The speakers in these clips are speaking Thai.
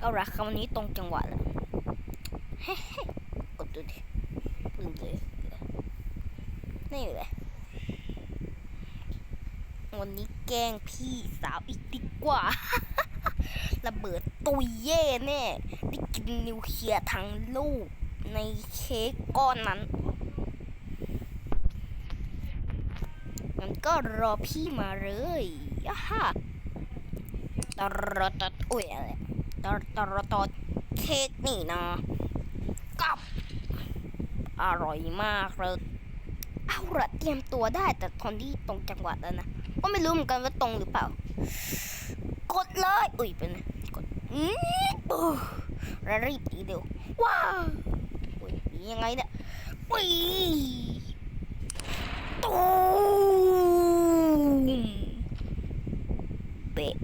เอาละคำนี้ตรงจังหวะแล้วเฮ้ยกดดูดิลืมเลยนี่เลย วันนี้แกล้งพี่สาวอีกดีกว่า ระเบิดตุยเย่แน่ได้กินนิวเคลียร์ทั้งลูกในเค้กก้อนนั้นงั้นก็รอพี่มาเลยย่าฮ่าตรอตดอุ้ยอะไร ตรตรตดเค้กนี่นะกับอร่อยมากเลยเอาละเตรียมตัวได้แต่ตอนที่ตรงจังหวะแล้วนะก็ไม่รู้เหมือนกันว่าตรงหรือเปล่า กดเลยอุ้ยเป็นกดอืมปุ๊บแล้วรีบตีเดียวว้าวอุ้ยยังไงเนี่ยอุ้ยตูมเป๊ะ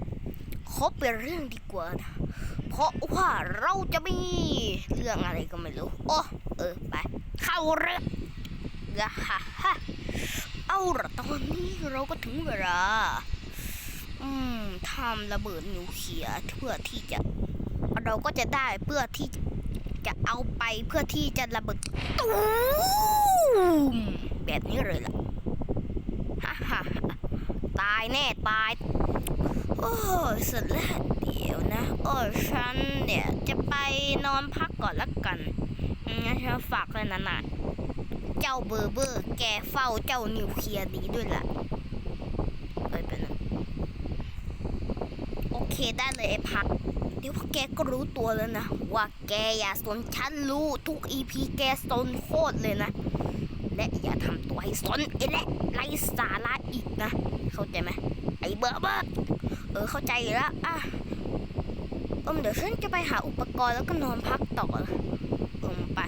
เขาเป็นเรื่องดีกว่านะ เพราะว่าเราจะมีเรื่องอะไรก็ไม่รู้ โอ้ เออ ไป เข้าเรื่องกะฮ่าฮ่าเอาละตอนนี้เราก็ถึงเวลา อืมทำระเบิดนิวเคลียร์เพื่อที่จะ เราก็จะได้เพื่อที่จะเอาไปเพื่อที่จะระเบิดตูมแบบนี้เลยล่ะฮ่าฮ่าตายแน่ตาย โอ้สร็จแล้ว ดี๋ยวนะ โอ้ฉันเนี่ยจะไปนอนพักก่อนละกันงั้นฉันฝากเลยนะนะเจ้าเบอร์เบอร์ แกเฝ้าเจ้านิวเคลียร์นี้ด้วยล่ะเอ้ยเป็นไงโอเคได้เลยไอ้พัก เดี๋ยวพวกแกก็รู้ตัวแล้วนะ ว่าแกอย่าสนฉันรู้ทุกอีพีแกสนโคตรเลยนะ และอย่าทำตัวให้สนไอ้และไรสาระอีกนะ เข้าใจไหมไอ้เบอร์เบอร์เออเข้าใจแล้วอะ อมเดี๋ยวฉันจะไปหาอุปกรณ์แล้วก็นอนพักต่อละเอมไป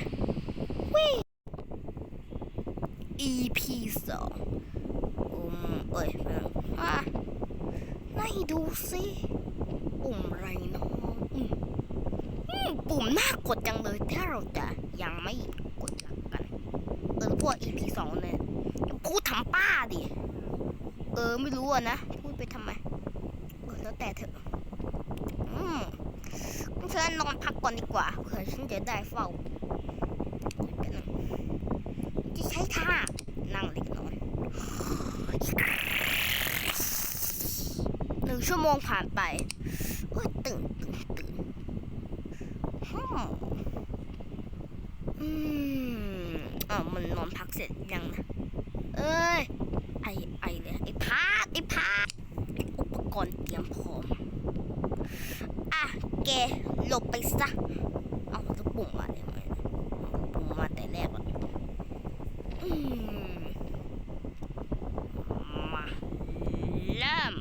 วิ EP สองอืมเอ้ยเพิ่งอะไหนดูสิปุ่มไรเนาะอืมอืมปุ่มน่ากดจังเลยถ้าเราจะยังไม่กดหลักกัน เออพวก EP สองเนี่ยพูดทำป้าดิ เออไม่รู้อะนะ พูดไปทำไม เออแล้วแต่เถอะ เชิญนอนพักก่อนดีกว่าเผื่อฉันจะได้เฝ้าจะใช้ท่านั่งเล็กนอนหนึ่งชั่วโมงผ่านไปโอ้ยตื่นตื่นตื่นฮึมอืมอ่าวมันนอนพักเสร็จยังนะเอ้ยไอไอเลยไอพาดไอพาดอุปกรณ์เตรียมพร้อม อะแกหลบไปซะ เอาแล้วปุ่มมาได้ไหมปุ่มมาแต่แรกอะอืมาเริ่ม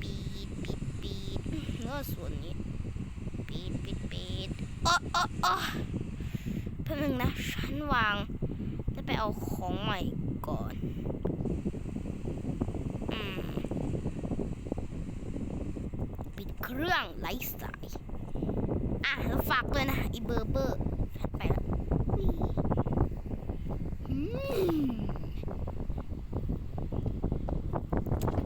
ปีดปีดปีดเนื้อส่วนนี้ปีดปีดปีดโอ้โอ้โอ้เพิ่งนึงนะ ฉันวาง จะไปเอาของใหม่ก่อน อืม ปิด เครื่องไร้สาย อะแล้วฝากด้วยนะอีเบอร์เบอร์ฉันไปแล้ว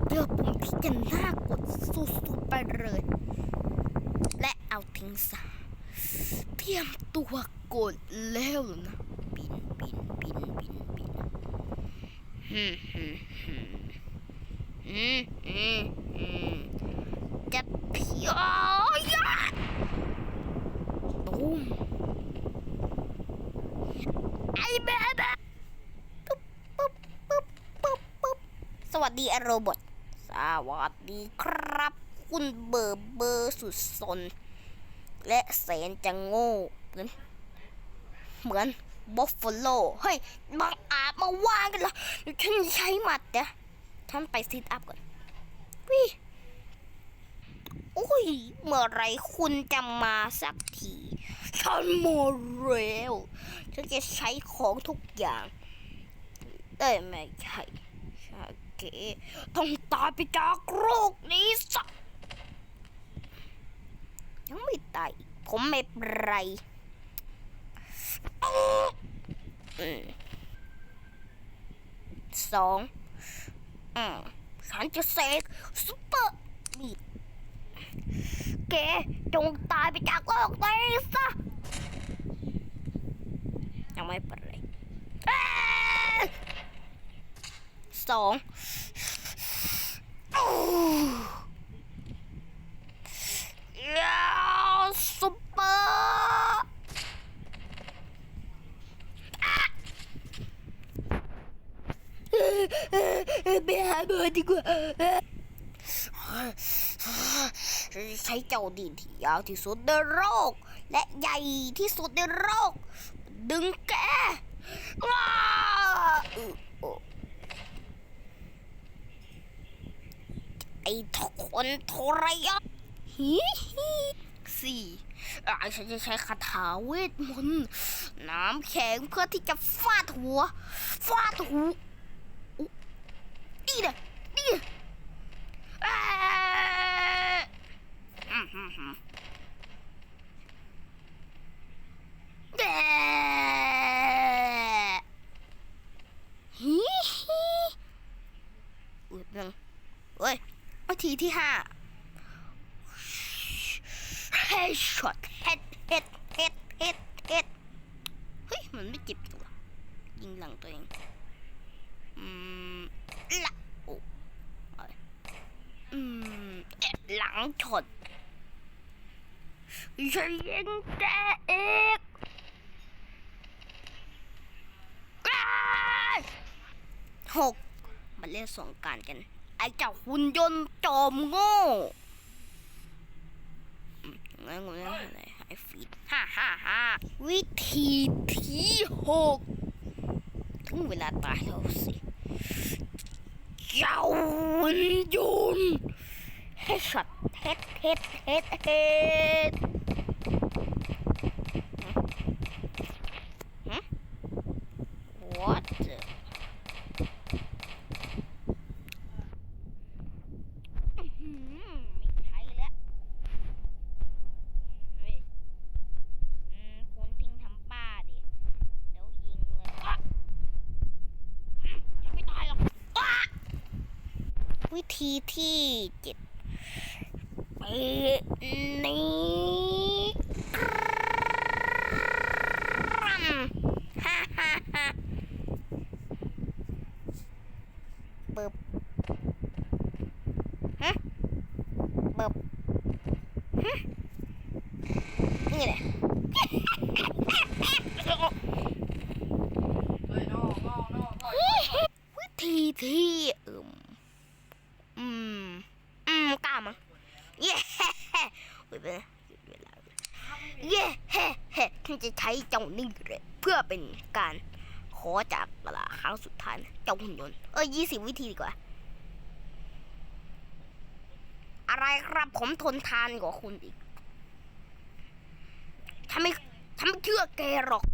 เลือกปุ่มที่จะน่ากดสุดๆไปเลย และเอาทิ้งซะเตรียมตัวกดแล้วนะบินบินบินบินบินฮึฮึฮึฮึฮึฮึ ยวยะตุ้มไอ้แบบแบบปุ๊บปุ๊บปุ๊บปุ๊บปุ๊บสวัสดีไอโรบอทสวัสดีครับ คุณเบอร์เบอร์สุดสน และแสนจะโง่เหมือนเหมือนบอฟฟโลเฮ้ยบางอาจมาว่างกันเหรอฉันใช้หมัดเดี๋ยวฉันไปซิทอัพก่อนวิ่ อ้ย เมื่อไรคุณจะมาสักที ฉันมาเร็วฉันจะใช้ของทุกอย่าง เอ้ยไม่ใช่ชาเกะต้องตายไปจากโรคนี้สักยังไม่ตายผมไม่เป็นไรอืมสอง อืมฉันจะเสกซุปเปอร์บีด แกจงตายไปจากโลกนี้ซะยังไม่เป็นไรเอ้ยสองอู้ยาวซุปเปอร์ไปหาเบอดีกว่า ใช้เจ้าดินที่ยาวที่สุดในโลกและใหญ่ที่สุดในโลกดึงแกว้าไอ้ทุกคนทรยศฮิฮิสี่อ่าฉันจะใช้คาถาเวทมนต์น้ำแข็งเพื่อที่จะฟาดหัว ฟาดหูอุ๊นี่นะนี่อ้ย อืมอืมอืมแดฮิฮิอุ้ยนึงเอ้ยนาทีที่ห้าเฮดช็อตเฮดเฮดเฮดเฮดเฮดเฮ้ย มันไม่เจ็บตัว ยิงหลังตัวเอง อืมละโอ้อ้ยอืม หลังช็อต ฉันยิงแกเองหกมาเล่นสงการกัน ไอ้เจ้าหุ่นยนต์จอมโง่อืมงั้นกูเนอะไรไอ้ฟีดฮ่าฮ่าฮ่าวิธีที่หกถึงเวลาตายแล้วสิ เจ้าหุ่นยนต์เฮดช็อตเฮดเฮดเฮดเฮด What the อื้อหือไม่ใช่แล้วเฮ้ยอืมคุณทิ้งทำป้าดิ เดี๋ยวยิงเลยอะอืมยังไม่ตายหรอกอะ วิธีที่เจ็ดนี้ฮ่าฮ่าฮ่าเบิบฮะเบิบฮะนี่แหละ เฮ้ยน้องน้องน้องถอย วิธีที่อืมอืม อืมกล้ามั้งเย้เฮ้เฮ้เว้ยเป็นไงหยุดเวลาเลยเย้เฮ้เฮ้ฉันจะใช้เจ้านี่เลย เพื่อเป็นการขอจากเวลาครั้งสุดท้ายเจ้าหุ่นยนต์เออยี่สิบวิธีดีกว่า อะไรครับผมทนทานกว่าคุณอีกถ้าไม่ถ้าไม่เชื่อแกหรอก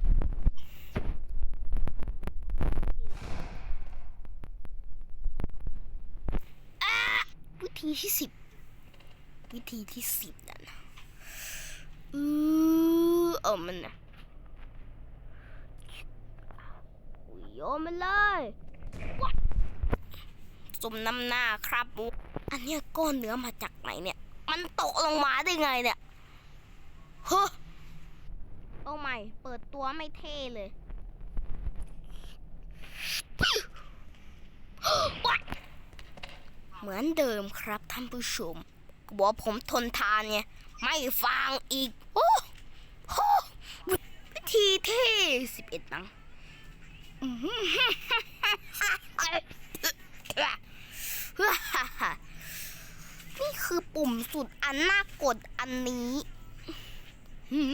วิธีที่สิบวิธีที่สิบนั่นอือเออมันนะอุ๊ยโย นมันเลยสมน้ำหน้าครับบุ๊อันเนี้ยก้อนเนื้อมาจากไหนเนี่ย มันตกลงมาได้ไงเนี่ยเฮ้อโอ้ไม่เปิดตัวไม่เท่เลยเหมือนเดิมครับท่านผู้ชมบอกผมทนทานไงไม่ฟังอีก โอ้โหวิธีที่สิบเอ็ดนัง นี่คือปุ่มสุดอันน่ากดอันนี้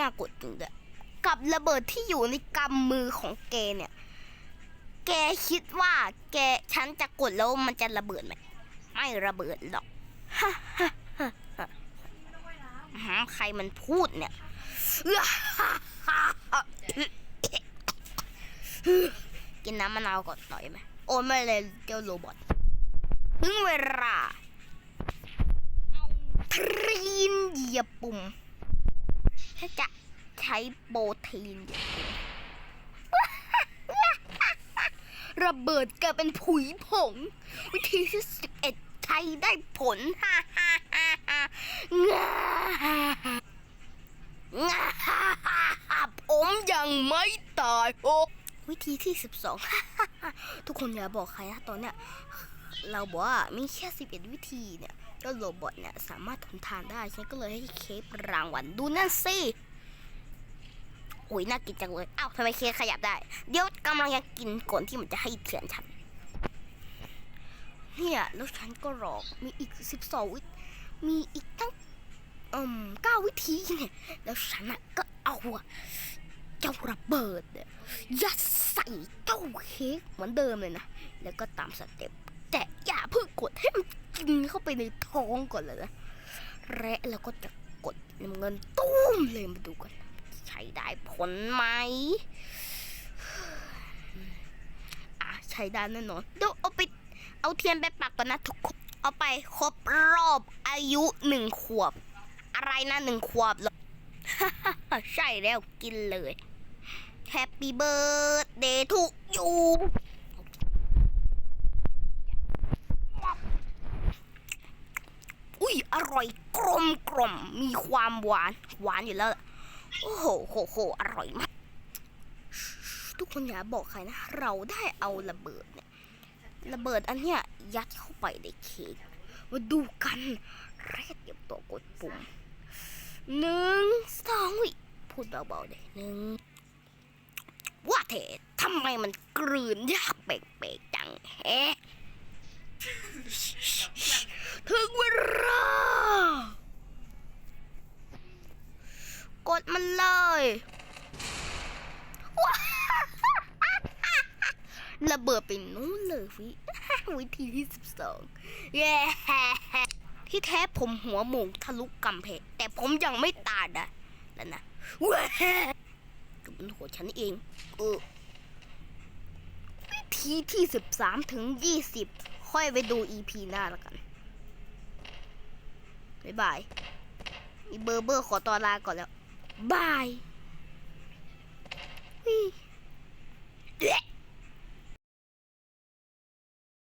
น่ากดจริงด้วยกับระเบิดที่อยู่ในกำมือของแกเนี่ย แกคิดว่า แกฉันจะกดแล้วมันจะระเบิดไหมไม่ระเบิดหรอกอื้อหือใครมันพูดเนี่ย กินน้ำมะนาวก่อนหน่อยไหมโอ้ไม่เลยเจ้าโรบอทถึงเวลาเอาทรีนเหยียบปุ่มถ้าจะใช้โปรตีนระเบิดกลายเป็นผุยผง วิธีที่สิบเอ็ดใช้ได้ผลฮ่าฮ่าฮ่าฮ่าผมยังไม่ตายโอ้ วิธีที่สิบสองทุกคนอย่าบอกใครนะตอนเนี้ยเราบอกว่ามีแค่สิบเอ็ดวิธีเนี่ย ก็โรบอทเนี่ย สามารถทนทานได้ฉันก็เลยให้เค้กรางวัลดูนั่นสิโอ้ยน่ากินจังเลยอ้าวทำไมเค้กขยับได้ เดี๋ยวกำลังจะกินก่อนที่มันจะให้เถื่อนฉันเนี่ยแล้วฉันก็หลอกมีอีกสิบสองวิมีอีกตั้งอืมเก้าวิธีเนี่ยแล้วฉันก็เอาเจ้าระเบิดเนี่ยยัด ใส่เจ้าเค้กเหมือนเดิมเลยนะ แล้วก็ตามสเต็ปแต่อย่าเพิ่งกดให้มันกินเข้าไปในท้องก่อนเลยนะและแล้วก็จะกดเงินตุ้มเลยมาดูกันใช้ได้ผลไหมอะใช้ได้แน่นอนเดี๋ยวเอาไปเอาเทียนไปปักก่อนนะทุกคนเอาไปครบรอบอายุหนึ่งขวบ อะไรนะหนึ่งขวบเหรอใช่แล้วกินเลย Happy birthday to you อุ้ยอร่อยกลมกลมมีความหวาน หวานอยู่แล้ว โอ้โหโหโหอร่อยมาก ทุกคนอย่าบอกใครนะ เราได้เอาระเบิดเนี่ยระเบิดอันเนี้ยยัดเข้าไปในเค้กมาดูกันแรกเตรียมตัวกดปุ่มหนึ่งสองพูดเบาๆเลยหนึ่ง ว่าเถอะทำไมมันกลืนยากเปกๆจังแฮะถึงเวลากดมันเลยระเบิดไปนู้นเลยวิวิธีที่สิบสองเย้ที่แท้ผมหัวหมูทะลุกำแพงแต่ผมยังไม่ตายนะแล้วนะ็นหัวฉันเองเออวิธีที่สิบสามถึงยี่สิบค่อยไปดูอีพีหน้าละกัน บ๊ายบาย มีเบอร์เบอร์ขอตัลาก่อนแล้ว บายวิ